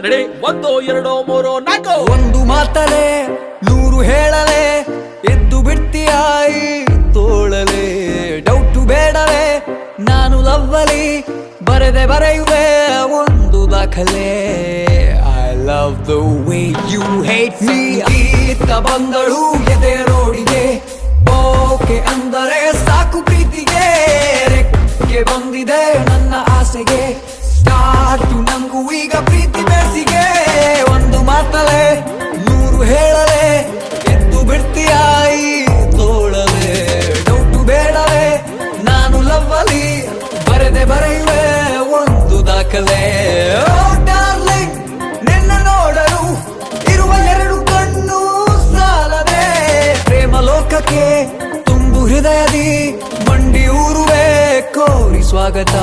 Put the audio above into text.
Ready? ಒಂದು, ಎರಡು, ಮೂರು, ನಾಲ್ಕು. ಒಂದು ಮಾತಲೆ, ನೂರು ಹೇಳಲೆ, ಎದ್ದು ಬಿಡ್ತೀಯಾಯಿ ತೋಳಲೆ? ಡೌಟು ಬೇಡವೆ, ನಾನು ಲವ್ವಲಿ, ಬರೆದೆ ಬರೆಯುವೆ ಒಂದು ದಾಖಲೆ. I love the way you hate me ಬಂದಳು ಈಗ ಪ್ರೀತಿ ಬೇಸಿಗೆ, ಒಂದು ಮಾತಲೆ ನೂರು ಹೇಳಲೆ, ಎದ್ದು ಬಿಡ್ತೀಯಾಯಿ ತೋಳಲೆ? ಡೌಟು ಬೇಡಲೆ, ನಾನು ಲವ್ವಲಿ ಬರೆದೆ ಬರೆಯುವೆ ಒಂದು ದಾಖಲೆ. Oh, ಡಾರ್ಲಿಂಗ್ ನೋಡಲು ಇರುವ ಕಣ್ಣು ಸಾಲದೆ. ಪ್ರೇಮ ತುಂಬು ಹೃದಯದಿ, ಮಂಡಿ ಊರುವೆ ಕೋರಿ ಸ್ವಾಗತ.